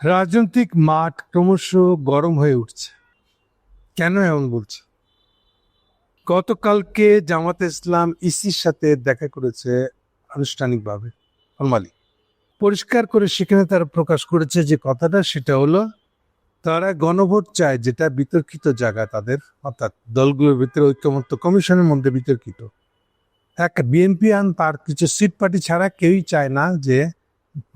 রাজনৈতিক মাঠ ক্রমশ গরম হয়ে উঠছে। কেন এমন বলছে? গতকালকে জামাতে ইসলাম ইসির সাথে দেখা করেছে আনুষ্ঠানিকভাবে। ফরমালি পরিষ্কার করে সেখানে তারা প্রকাশ করেছে যে কথাটা, সেটা হলো, তারা গণভোট চায় যেটা বিতর্কিত জায়গা তাদের, অর্থাৎ দলগুলোর ভিতরে ঐক্যমত্য কমিশনের মধ্যে বিতর্কিত। এক বিএনপি আন তার কিছু সিট পার্টি ছাড়া কেউই চায় না যে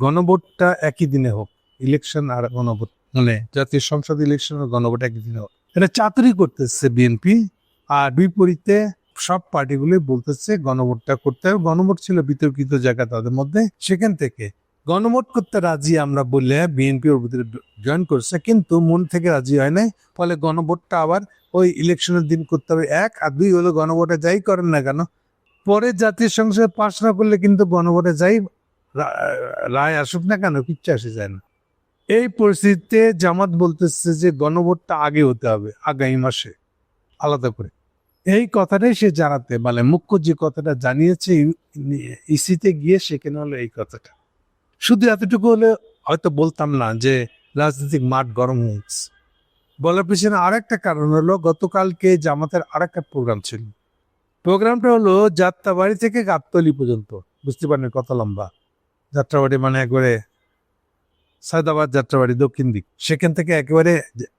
গণভোটটা একই দিনে হোক। ইলেকশন আর গণভোট মানে জাতীয় সংসদ ইলেকশন আর গণভোট একই দিনে এটা চাতুরি করতেছে বিএনপি, আর বিপরীতে সব পার্টিগুলি বলতেছে গণভোটটা করতে হবে। গণভোট ছিল বিতর্কিত জায়গা তাদের মধ্যে। সেখান থেকে গণভোট করতে রাজি আমরা বললে বিএনপি ওর ভিতরে জয়েন করছে, কিন্তু মন থেকে রাজি হয় নাই। ফলে গণভোটটা আবার ওই ইলেকশনের দিন করতে হবে। এক আর দুই হলো গণভোটে যাই করেন না কেন, পরে জাতীয় সংসদ পাশ না করলে কিন্তু গণভোটে যাই রায় আসুক না কেন, কিচ্ছু আসে যায় না। এই পরিস্থিতিতে জামাত বলতেছে যে গণভোটটা আগে হতে হবে, আগামী মাসে। আলাদা করে। এই কথাটাই সে জানাতে মানে মুখ্য যে কথাটা জানিয়েছে ইসিতে গিয়ে সেখানে হলো এই কথাটা। শুধু এতটুকু হলে হয়তো বলতাম না যে রাজনৈতিক মাঠ গরম হয়েছে বলার পিছনে আরেকটা কারণ হলো গতকালকে জামাতের আরেকটা প্রোগ্রাম ছিল। প্রোগ্রামটা হলো যাত্রাবাড়ি থেকে গাবতলি পর্যন্ত। বুঝতে পারেন কত লম্বা। যাত্রাবাড়ি মানে একবারে সায়দাবাদ যাত্রাবাড়ি দক্ষিণ দিক। সেখান থেকে একেবারে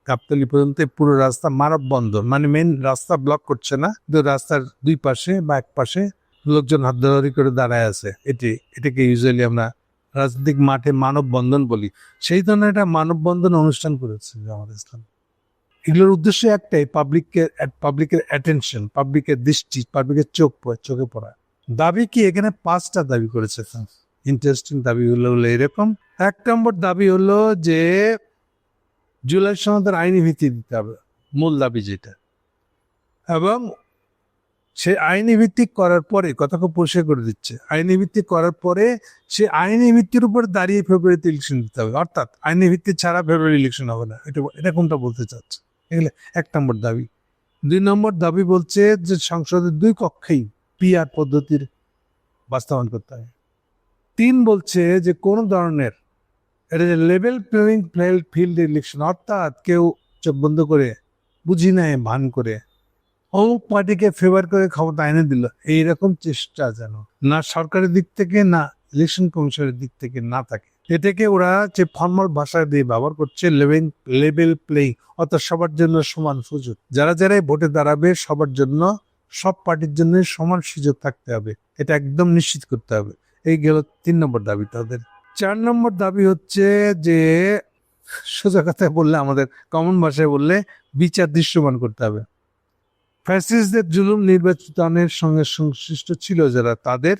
গাবতলি পর্যন্ত পুরো রাস্তা মানব বন্ধন মানে মেন রাস্তা ব্লক করছে না, কিন্তু রাস্তার দুই পাশে বা এক পাশে লোকজন হাত ধরাধরি করে দাঁড়ায় আছে। এটি, এটাকে ইউজুয়ালি আমরা রাজনৈতিক মাঠে মানব বন্ধন বলি। সেই ধরনের একটা মানববন্ধন অনুষ্ঠান করেছে জামাত ইসলাম। এগুলোর উদ্দেশ্য একটাই পাবলিকের পাবলিকের অ্যাটেনশন পাবলিকের দৃষ্টি পাবলিকের চোখ প- চোখে পড়া। দাবি কি এখানে পাঁচটা দাবি করেছে ইন্টারেস্টিং দাবি হলো হলো এরকম এক নম্বর দাবি হলো যে জুলাই সনদের আইনি ভিত্তি দিতে হবে, মূল দাবি যেটা। এবং সে আইনি ভিত্তিক করার পরে, কথা খুব পরিষ্কার করে দিচ্ছে, আইনি ভিত্তিক করার পরে সে আইনি ভিত্তির উপর দাঁড়িয়ে ফেব্রুয়ারিতে ইলেকশন দিতে হবে। অর্থাৎ আইনি ভিত্তি ছাড়া ফেব্রুয়ারি ইলেকশন হবে না। এটা কোনটা বলতে চাচ্ছে? এগুলো এক নম্বর দাবি। দুই নম্বর দাবি বলছে যে সংসদের দুই কক্ষেই পিআর পদ্ধতির বাস্তবায়ন করতে হবে। তিন বলছে যে কোন ধরনের এটা যে লেভেল প্লেয়িং ফিল্ড ইলেকশন অর্থাৎ কেউ চোখ বন্ধ করে, বুঝি নেয় ভান করে অমুক পার্টিকে ফেভার করে ক্ষমতা এনে দিল, এইরকম চেষ্টা যেন না সরকারের দিক থেকে, না ইলেকশন কমিশনের দিক থেকে না থাকে। এটাকে ওরা যে ফর্মাল ভাষা দিয়ে ব্যবহার করছে লেভেল লেভেল প্লেইং অর্থাৎ সবার জন্য সমান সুযোগ। যারা যারাই ভোটে দাঁড়াবে, সবার জন্য, সব পার্টির জন্য সমান সুযোগ থাকতে হবে। এটা একদম নিশ্চিত করতে হবে। এই গেল তিন নম্বর দাবি তাদের। চার নম্বর দাবি হচ্ছে যে, সোজা কথায় বললে আমাদের কমন ভাষায় বললে বিচার দৃশ্যমান করতে হবে। ফ্যাসিস্টদের জুলুম নির্বাচনের সঙ্গে সংশ্লিষ্ট ছিল যারা, তাদের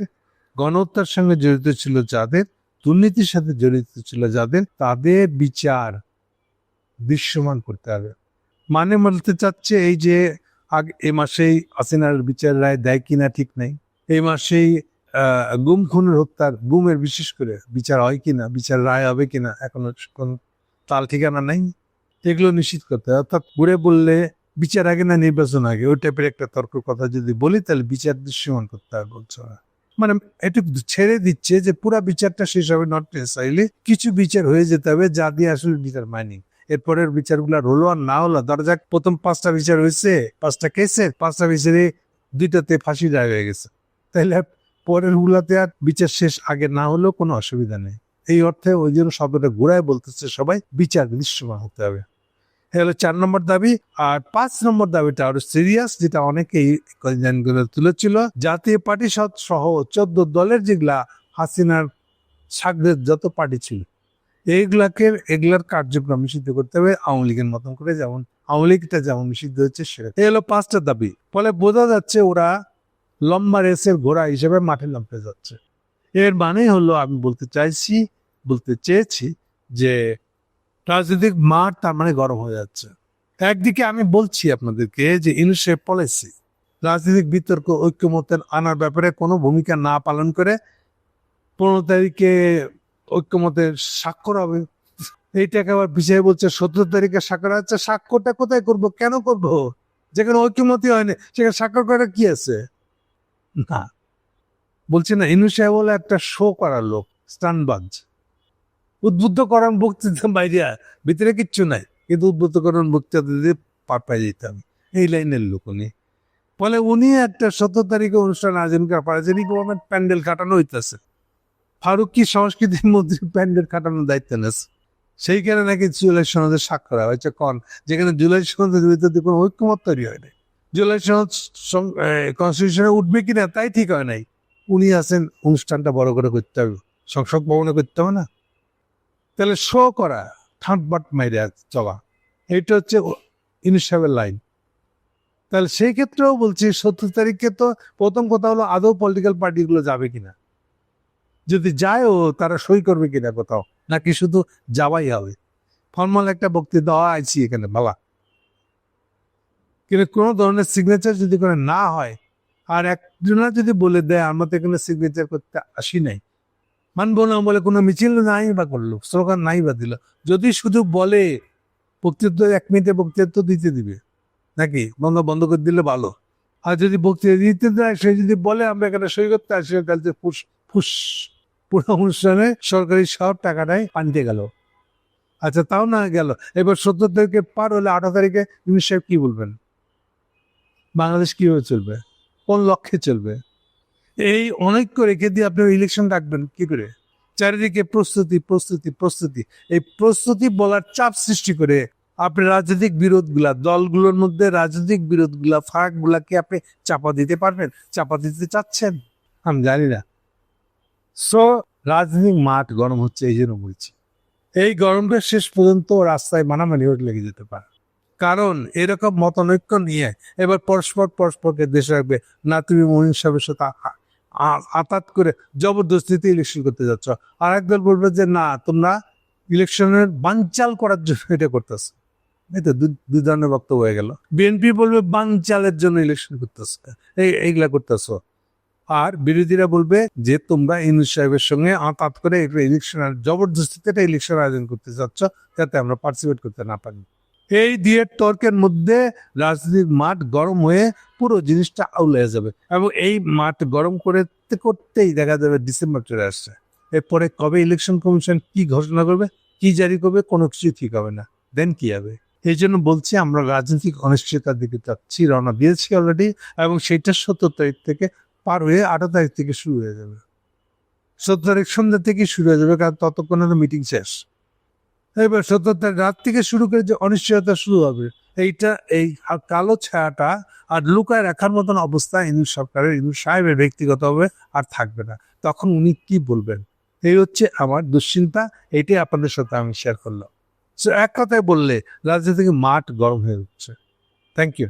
গণহত্যার সঙ্গে জড়িত ছিল যাদের, দুর্নীতির সাথে জড়িত ছিল যাদের, তাদের বিচার দৃশ্যমান করতে হবে। মানে বলতে চাচ্ছে এই যে, আগ এ মাসেই আসিনার বিচার রায় দেয় কিনা ঠিক নেই। এই মাসেই গুম, খুনের হত্যার গুমের বিশেষ করে বিচার হয় কিনা, বিচার রায় হবে কিনা, এখনও কোন তাল ঠিকানা নাই, এগুলো নিশ্চিত করতে হবে অর্থাৎ ঘুরে বললে বিচার আগে না নির্বাচন আগে, ওই টাইপের একটা তর্ক কথা যদি বলি, তাহলে বিচার দৃশ্যমান করতে হবে বলছো। মানে এটুকু ছেড়ে দিচ্ছে যে পুরা বিচারটা শেষ হবে নট নেসারিলি কিছু বিচার হয়ে যেতে হবে যা দিয়ে আসলে বিচার মাইনি এরপরের বিচারগুলো হলো আর না হলো, ধরা যাক প্রথম পাঁচটা বিচার হয়েছে, পাঁচটা কেসের পাঁচটা বিচারে দুইটাতে ফাঁসি রায় হয়ে গেছে। তাহলে পরের গুলাতে আর বিচার শেষ আগে না হলেও কোনো অসুবিধা নেই। এই অর্থে ওই জন্য শব্দটা ঘোরায় বলতেছে সবাই, বিচার দৃশ্যমান হতে হবে। এ হলো চার নম্বর দাবি। আর পাঁচ নম্বর দাবিটা আরও সিরিয়াস যেটা অনেকেই তুলেছিল। জাতীয় পার্টি সহ চোদ্দ দলের যেগুলা হাসিনার সাগরের যত পার্টি ছিল, এইগুলাকে এগুলার কার্যক্রম নিষিদ্ধ করতে হবে আওয়ামী লীগের মতন করে যেমন, আওয়ামী লীগটা যেমন নিষিদ্ধ হচ্ছে সেটা এই হলো পাঁচটা দাবি। ফলে বোঝা যাচ্ছে ওরা লম্বা রেসের ঘোড়া হিসেবে মাঠে লম্পে যাচ্ছে। এর মানে হলো আমি বলতে চাইছি, বলতে চেয়েছি যে রাজনৈতিক মাঠ তার মানে গরম হয়ে যাচ্ছে। একদিকে আমি বলছি আপনাদেরকে যে ইউনিসেফ পলিসি, রাজনৈতিক বিতর্ক ঐক্যমতের আনার ব্যাপারে কোনো ভূমিকা না পালন করে পনেরো তারিখে ঐক্যমতের স্বাক্ষর হবে। এইটাকে আবার পিছিয়ে বলছে, সতেরো তারিখে স্বাক্ষর হচ্ছে স্বাক্ষরটা কোথায় করব, কেন করব? যেখানে ঐক্যমতই হয়নি, সেখানে স্বাক্ষর করার কি আছে? না। বলছে না, ইনু সাহেব হলো একটা শো করার লোক, স্টানবাজ। উদ্বুদ্ধ করার বক্তৃতা বাইরে, ভিতরে কিচ্ছু নাই। কিন্তু উদ্বুদ্ধ করার বক্তৃতা দিয়ে পার পাই যেতাম। এই লাইনের লোক উনি। ফলে উনি একটা সতেরো তারিখে অনুষ্ঠান আয়োজন করা পারে গভর্নমেন্ট প্যান্ডেল কাটানো হইতেছে। ফারুকি সংস্কৃতি মন্ত্রী প্যান্ডেল কাটানোর দায়িত্ব নেছে? সেইখানে নাকি জুলাই সনদের স্বাক্ষর হয়েছে কন, যেখানে জুলাই সনদের ভিতরে কোনো ঐক্যমত তৈরি হয় নাই। জুলাই কনস্টিটিউশনে উঠবে কিনা তাই ঠিক হয় নাই। উনি আছেন, অনুষ্ঠানটা বড় করে করতে হবে। সংসদ ভবনে করতে হবে না। তাহলে শো করা ঠাঁট বাট মাইরে চলা এটা হচ্ছে ইনিশিয়াবের লাইন তাহলে সেই ক্ষেত্রেও বলছি সত্তর তারিখে তো প্রথম কথা হলো আদৌ পলিটিক্যাল পার্টিগুলো যাবে কিনা। যদি যায়ও, তারা সই করবে কিনা কোথাও? নাকি শুধু যাওয়াই হবে? ফর্মাল একটা বক্তৃতা দেওয়া আইছি এখানে, বাবা। কিন্তু কোনো ধরনের সিগনেচার যদি করে না হয়, আর একজনা যদি বলে দেয়, আমরা তো এখানে সিগনেচার করতে আসি নাই। মানবো না, বলে কোনো মিছিল নাই বা করল, স্লোগান নাই বা দিল। যদি শুধু বলে, বক্তৃত্ব এক মিনিটে বক্তৃত্ব দিতে দিবে, নাকি? বন্ধ বন্ধ করে দিলে ভালো। আর যদি বক্তৃতা দিতে দেয়, সে যদি বলে, আমরা এখানে সই করতে আসি তাহলে ফুস ফুস। পুরো অনুষ্ঠানে সরকারি সব টাকাটাই পানিতে গেল। আচ্ছা তাও না গেল। এবার সত্তর তারিখে পার হলে আঠারো তারিখে ইউনিট সাহেব কি বলবেন? বাংলাদেশ কীভাবে চলবে? কোন লক্ষ্যে চলবে? এই অনেক রেখে দিয়ে আপনি ইলেকশন রাখবেন কি করে? চারিদিকে প্রস্তুতি প্রস্তুতি প্রস্তুতি। এই প্রস্তুতি বলার চাপ সৃষ্টি করে আপনি রাজনৈতিক বিরোধগুলা, দলগুলোর মধ্যে রাজনৈতিক বিরোধগুলা ফারাকগুলাকে আপনি চাপা দিতে পারবেন, চাপা দিতে চাচ্ছেন? আমি জানি না। সো রাজনৈতিক মাঠ গরম হচ্ছে, এই জন্য বলছি। এই গরমটা শেষ পর্যন্ত রাস্তায় মানামানি লেগে যেতে পারে। কারণ এরকম মতানৈক্য নিয়ে এবার পরস্পর পরস্পরকে দেশে রাখবে। না তুমি মহিন সাহেবের সাথে আতাত করে জবরদস্তিতে ইলেকশন করতে যাচ্ছ। আর একদল বলবে যে, না, তোমরা ইলেকশনের বানচাল করার জন্য এটা করতেছে। এই তো দুই ধরনের বক্তব্য হয়ে গেল। বিএনপি বলবে, বানচালের জন্য ইলেকশন করতেছে এই, এইগুলা করতেছো। আর বিরোধীরা বলবে যে, তোমরা ইউনুস সাহেবের সঙ্গে আতাত করে ইলেকশন জবরদস্তিতে একটা ইলেকশন আয়োজন করতে চাচ্ছ যাতে আমরা পার্টিসিপেট করতে না পারি। এই দিয়ে তর্কের মধ্যে রাজনীতির মাঠ গরম হয়ে পুরো জিনিসটা আউলে যাবে। এবং এই মাঠ গরম করতে করতেই দেখা যাবে ডিসেম্বর চলে আসছে। এরপরে কবে ইলেকশন কমিশন কি ঘোষণা করবে, কি জারি করবে, কোনো কিছু ঠিক হবে না। দেন কি হবে? এই জন্য বলছি আমরা রাজনৈতিক অনিশ্চয়তার দিকে যাচ্ছি, রওনা দিয়েছি অলরেডি এবং সেটা সত্তর তারিখ থেকে পার হয়ে আঠারো তারিখ থেকে শুরু হয়ে যাবে। সত্তর তারিখ সন্ধ্যা থেকে শুরু হয়ে যাবে, কারণ ততক্ষণে তো মিটিং শেষ। এবার সত্যতার রাত থেকে শুরু করে যে অনিশ্চয়তা শুরু হবে, এইটা এই কালো ছায়াটা আর লুকায় রাখার মতন অবস্থা ইনু সরকারের, ইনু সাহেবের ব্যক্তিগতভাবে আর থাকবে না। তখন উনি কি বলবেন? এই হচ্ছে আমার দুশ্চিন্তা এটাই আপনাদের সাথে আমি শেয়ার করলাম। সো এক কথায় বললে রাজনীতি মাঠ গরম হয়ে উঠছে। Thank you